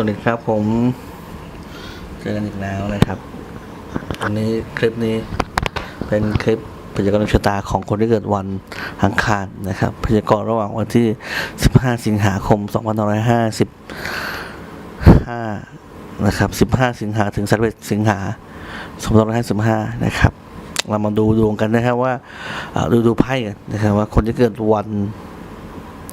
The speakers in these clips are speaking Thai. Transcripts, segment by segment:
วัสดีครับผมเจอกันอีกแล้วนะครับวันนี้คลิปนี้เป็นคลิปพยากรณ์ดวงชะตาของคนที่เกิดวันอังคารนะครับ พยากรณ์ระหว่างวันที่ 15 สิงหาคม 2555 นะครับ 15 สิงหาถึง31สิงหา2555 นะครับ เรามาดูดวงกันนะครับว่าอ่าดูดูไพ่กันนะครับว่าคนที่เกิดวัน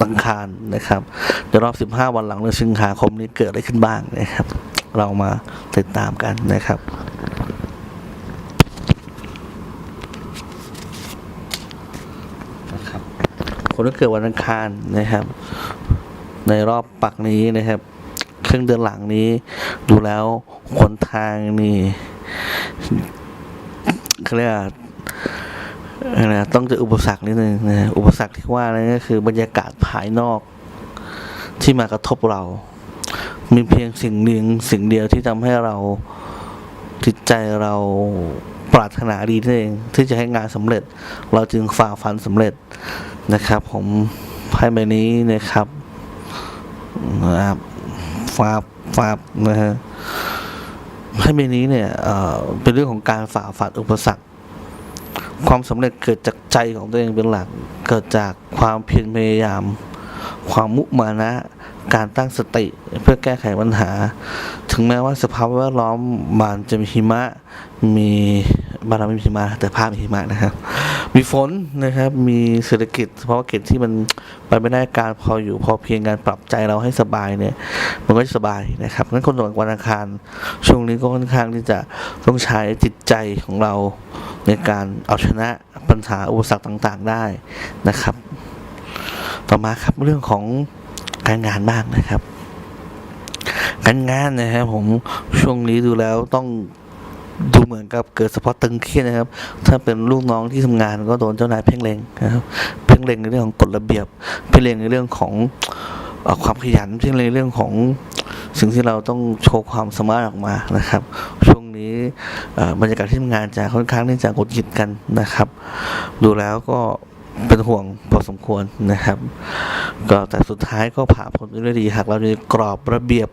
อังคารนะครับเดี๋ยวรอบ 15 วันหลังเดือนสิงหาคมนี้เกิดอะไรขึ้นบ้างนะครับ เรามาติดตามกันนะครับนะครับ คนที่เกิดวันอังคารนะครับ ในรอบปักนี้นะครับ ครึ่งเดือนหลังนี้ ดูแล้วขนทางนี่เขาเรียก นะต้องเจออุปสรรคนิดนึงนะอุปสรรคที่ว่านั่นก็คือบรรยากาศภายนอกที่มากระทบเรา มีเพียงสิ่งหนึ่งสิ่งเดียวที่ทำให้เราจิตใจเราปรารถนาดีนั่นเองที่จะให้งานสำเร็จ เราจึงฝ่าฟันสำเร็จนะครับ ผมไพ่ใบนี้นะครับนะครับฟาบฟาบนะฮะไพ่ใบนี้เนี่ยเเป็นเรื่องของการฝ่าฟันอุปสรรค ความสำเร็จเกิดจากใจของตัวเองเป็นหลัก เกิดจากความเพียรพยายาม ความมุมานะ การตั้งสติเพื่อแก้ไขปัญหา ถึงแม้ว่าสภาพแวดล้อมบ้านจะมีหิมะ มีบารม่มีหิมะแต่ภาพมีหิมะนะครับ มีฝนนะครับ มีเศรษฐกิจเพราะว่ากิจที่มันไปไม่ได้การพออยู่พอเพียงการปรับใจเราให้สบายเนี่ย มันก็จะสบายนะครับงั้นคนวันวันอังคารช่วงนี้ก็ค่อนข้างที่จะต้องใช้จิตใจของเราในการเอาชนะปัญหาอุปสรรคต่างๆได้นะครับ ต่อมาครับเรื่องของการงานบ้างนะครับการงานนะครับผมช่วงนี้ดูแล้วต้อง ดูเหมือนกับเกิดสะพาะตึงเครียดนะครับ ถ้าเป็นลูกน้องที่ทำงานก็โดนเจ้านายเพ่งเล็งนะครับ เพ่งเล็งในเรื่องของกฎระเบียบ เพ่งเล็งในเรื่องของอความขยัน เพ่งเล็งในเรื่องของสิ่งที่เราต้องโชว์ความสามารถออกมานะครับ ช่วงนี้บรรยากาศที่ทำงานจะค่อนข้างที่จะกดหิดกันนะครับ ดูแล้วก็เป็นห่วงพอสมควรนะครับ ก็แต่สุดท้ายก็ผ่าผลไปด้วยดีหากเรามีกรอบระเบียบ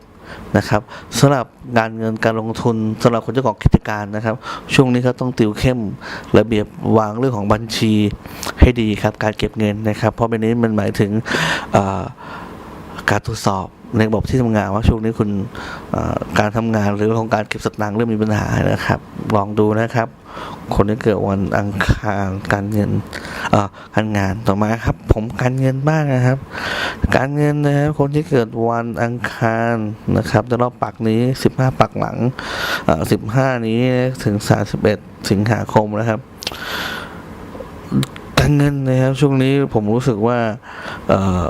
นะครับสำหรับการเงินการลงทุนสำหรับคนเจ้าของกิจการนะครับ ช่วงนี้เขาต้องติวเข้มระเบียบวางเรื่องของบัญชีให้ดีครับ การเก็บเงินนะครับ เพราะเป็นนี้มันหมายถึงการตรวจสอบในระบบที่ทำงานว่าช่วงนี้คุณการทำงานหรือของการเก็บสตางค์เริ่มมีปัญหานะครับ ลองดูนะครับ คนที่เกิดวันอังคารการเงิน การงานต่อมาครับ ผมการเงินบ้างนะครับ การเงินนะครับคนที่เกิดวันอังคารนะครับในรอบปักนี้ 15 ปักหลัง 15 นี้ถึง 31 สิงหาคมนะครับการเงินนะครับ ช่วงนี้ผมรู้สึกว่าเอ่อ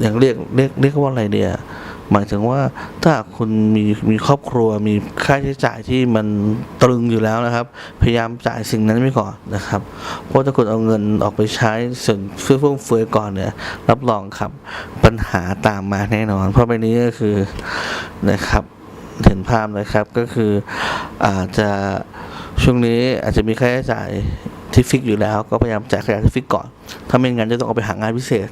อย่างเรียกเรียกเรียกว่าอะไรเดีย หมายถึงว่าถ้าคุณมีมีครอบครัวมีค่าใช้จ่ายที่มันตรึงอยู่แล้วนะครับ พยายามจ่ายสิ่งนั้นไว้ก่อนนะครับ เพราะถ้าคุณเอาเงินออกไปใช้ส่วนเฟื่อเฟืองเฟือยก่อนเนี่ยรับรองครับปัญหาตามมาแน่นอน เพราะใบนี้ก็คือนะครับเห็นภาพนะครับก็คืออาจจะช่วงนี้อาจจะมีค่าใช้จ่ายที่ฟิกอยู่แล้วก็พยายามจ่ายค่าใช้จ่ายที่ฟิกก่อน ถ้าไม่งั้นจะต้องเอาไปหางานพิเศษ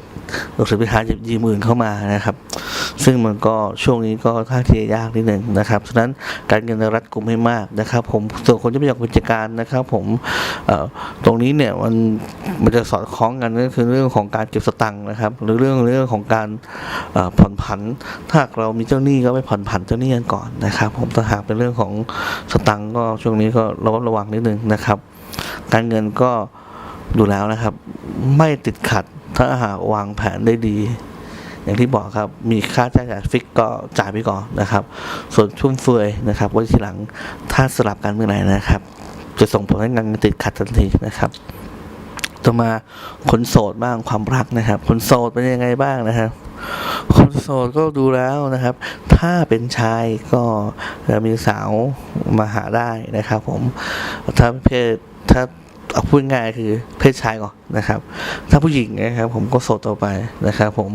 หรือไปหาเจ็บยีหมื่นเข้ามานะครับ ซึ่งมันก็ช่วงนี้ก็ค่อนข้างที่จะยากนิดหนึ่งนะครับฉะนั้นการเงินรัฐกลุ่มให้มากนะครับ ผมส่วนคนที่ไม่อยากกิจการนะครับ ผมตรงนี้เนี่ยมันมันจะสอดคล้องกันก็คือเรื่องของการเก็บสตังค์นะครับ หรือเรื่องเรื่องของการผ่อนผัน ถ้าเรามีเจ้าหนี้ก็ไปผ่อนผันเจ้าหนี้กันก่อนนะครับ ผมถ้าหากเป็นเรื่องของสตังค์ก็ช่วงนี้ก็ระมัดระวังนิดหนึ่งนะครับ การเงินก็ดูแล้วนะครับ ไม่ติดขัดถ้าหากวางแผนได้ดี อย่างที่บอกครับ มีค่าใช้จ่ายฟิกก็จ่ายไปก่อนนะครับ ส่วนชุ่มเฟือยนะครับไว้ทีหลังถ้าสลับกันเมื่อไหร่นะครับ จะส่งผลให้งานติดขัดทันทีนะครับต่อมาคนโสดบ้างความรักนะครับ คนโสดเป็นยังไงบ้างนะครับคนโสดก็ดูแล้วนะครับ ถ้าเป็นชายก็จะมีสาวมาหาได้นะครับ ผมถ้าเพศ เอาพูดง่ายคือเพศชายก่อนนะครับ ถ้าผู้หญิงนะครับ ผมก็โสดต่อไปนะครับผม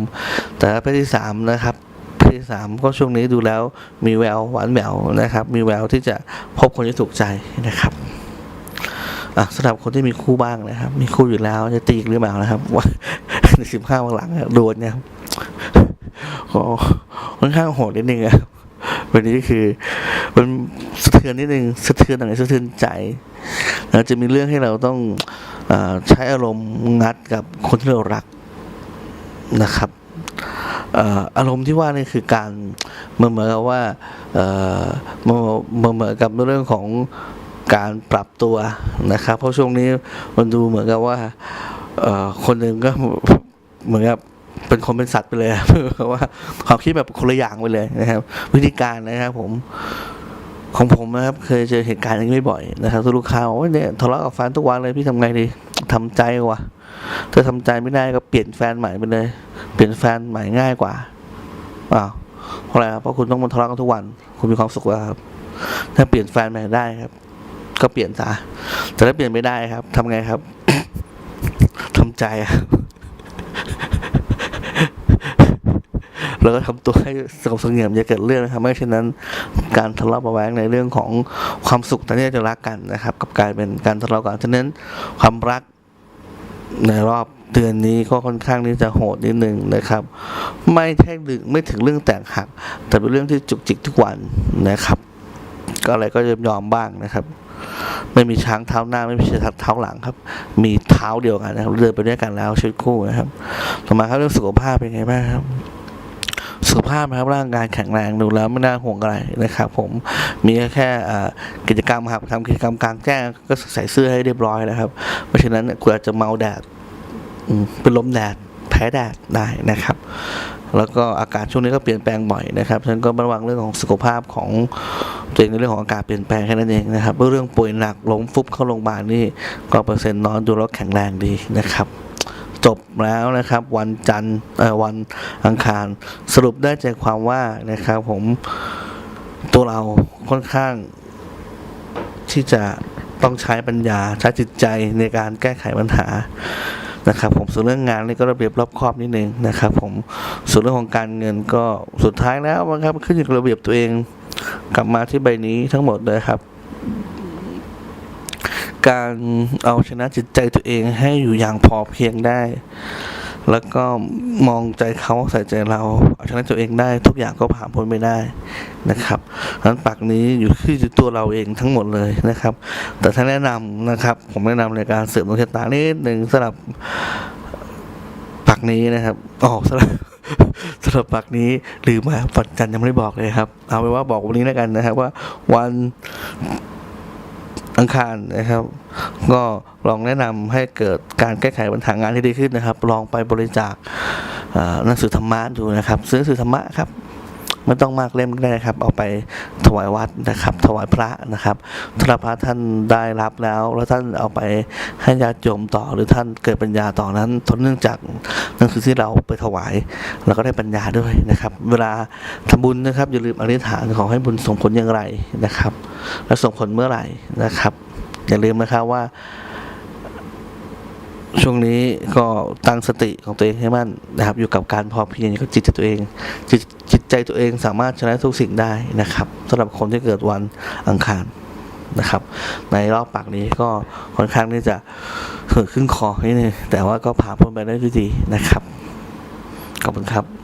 แต่เพศที่สามนะครับเพศที่สามก็ช่วงนี้ดูแล้วมีแววหวานแหววนะครับ มีแววที่จะพบคนที่ถูกใจนะครับอะสำหรับคนที่มีคู่บ้างนะครับ มีคู่อยู่แล้วจะตีกหรือเปล่านะครับ ว่าในสิบห้าวันหลังโดนเนี่ยก็ค่อนข้างโหดนิดนึงอะวันนี้คือมันสะเทือนนิดนึงสะเทือนหน่อยสะเทือนใจ แล้วจะมีเรื่องให้เราต้องอใช้อารมณ์งัดกับคนที่เรารักนะครับอารมณ์ที่ว่านี่คือการเหมือนเหมือนกับว่าเหมือนเหมือนกับเรื่องของการปรับตัวนะครับ เพราะช่วงนี้มันดูเหมือนกับว่าคนหนึ่งก็เหมือนกับเป็นคนเป็นสัตว์ไปเลยเพราะว่าความคิดแบบคนละอย่างไปเลยนะครับ วิธีการนะครับผม ของผมนะครับเคยเจอเหตุการณ์อย่างนี้บ่อยนะครับลูกค้าบอกว่าเนี่ยทะเลาะกับแฟนทุกวันเลยพี่ทำไงดีทำใจวะถ้าทำใจไม่ได้ก็เปลี่ยนแฟนใหม่ไปเลย เปลี่ยนแฟนใหม่ง่ายกว่าอ้าวเพราะอะไรครับเพราะคุณต้องมาทะเลาะกันทุกวัน คุณมีความสุขแล้วครับ ถ้าเปลี่ยนแฟนใหม่ได้ครับ ก็เปลี่ยนซะแต่ถ้าเปลี่ยนไม่ได้ครับทำไงครับทำใจครับ แล้วก็ทำตัวให้สงบเสงี่ยมอย่าเกิดเรื่องนะครับไม่เช่นนั้นการทะเลาะเบาะแว้งในเรื่องของความสุขตอนนี้จะรักกันนะครับกับกายเป็นการทะเลาะกันฉะนั้นความรักในรอบเดือนนี้ก็ค่อนข้างที่จะโหดนิดนึงนะครับ ไม่ใช่ดึงไม่ถึงเรื่องแตกหัก แต่เป็นเรื่องที่จุกจิกทุกวันนะครับ ก็อะไรก็ยอมบ้างนะครับไม่มีช้างเท้าหน้าไม่มีช้างเท้าหลังครับ มีเท้าเดียวกันนะครับเดินไปด้วยกันแล้วชีวิตคู่นะครับ ต่อมาครับเรื่องสุขภาพเป็นไงบ้างครับ สุขภาพนะครับร่างกายแข็งแรงดูแล้วไม่น่าห่วงอะไรนะครับ ผมมีแค่กิจกรรมครับทำกิจกรรมกลางแจ้งก็ใส่เสื้อให้เรียบร้อยนะครับ เพราะฉะนั้นคุณอาจจะเมาแดดเป็นลมแดดแพ้แดดได้นะครับ แล้วก็อากาศช่วงนี้ก็เปลี่ยนแปลงบ่อยนะครับฉันก็ระวังเรื่องของสุขภาพของตัวเองในเรื่องของอากาศเปลี่ยนแปลงแค่นั้นเองนะครับเรื่องป่วยหนักล้มฟุบเข้าโรงพยาบาลนี่ก็เปอร์เซ็นต์น้อยดูแล้วแข็งแรงดีนะครับ จบแล้วนะครับ วันจันทร์วันอังคาร สรุปได้ใจความว่านะครับ ผมตัวเราค่อนข้างที่จะต้องใช้ปัญญาใช้จิตใจในการแก้ไขปัญหานะครับผมส่วนเรื่องงานนี่ก็ระเบียบรอบคอบนิดนึงนะครับ ผมส่วนเรื่องของการเงินก็สุดท้ายแล้วนะครับขึ้นอยู่กับระเบียบตัวเอง กลับมาที่ใบนี้ทั้งหมดเลยครับ การเอาชนะจิตใจตัวเองให้อยู่อย่างพอเพียงได้ แล้วก็มองใจเขาใส่ใจเรา เอาชนะตัวเองได้ ทุกอย่างก็ผ่านพ้นไปได้นะครับดังนั้นปากนี้อยู่ที่ตัวเราเองทั้งหมดเลยนะครับ แต่ถ้าแนะนำนะครับ ผมแนะนำในการเสริมดวงชะตานิดหนึ่งสำหรับปากนี้นะครับอ๋อสำหรับสำหรับปากนี้ลืมมาปัจจันยังไม่ได้บอกเลยครับ เอาไว้ว่าบอกวันนี้แล้วกันนะครับว่าวัน อังคารนะครับ ก็ลองแนะนำให้เกิดการแก้ไขปัญหางานที่ดีขึ้นนะครับ ลองไปบริจาคหนังสือธรรมะดูนะครับ ซื้อหนังสือธรรมะครับไม่ต้องมากเล่มก็ได้นะครับ เอาไปถวายวัดนะครับ ถวายพระนะครับถ้าพระท่านได้รับแล้ว แล้วท่านเอาไปให้ญาติโยมต่อ หรือท่านเกิดปัญญาต่อนั้นเนื่องจากหนังสือที่เราไปถวายเราก็ได้ปัญญาด้วยนะครับ เวลาทำบุญนะครับอย่าลืมอธิษฐานขอให้บุญส่งผลอย่างไรนะครับ และส่งผลเมื่อไหร่นะครับ อย่าลืมนะครับว่า ช่วงนี้ก็ตั้งสติของตัวเองให้มั่นนะครับ อยู่กับการพอเพียงกับจิตใจตัวเองจิตจิตใจตัวเองสามารถชนะทุกสิ่งได้นะครับสำหรับคนที่เกิดวันอังคารนะครับ ในรอบปากนี้ก็ค่อนข้างที่จะเหินขึ้นคอนิดนึงแต่ว่าก็ผ่านพ้นไปได้ด้วยดีนะครับขอบคุณครับ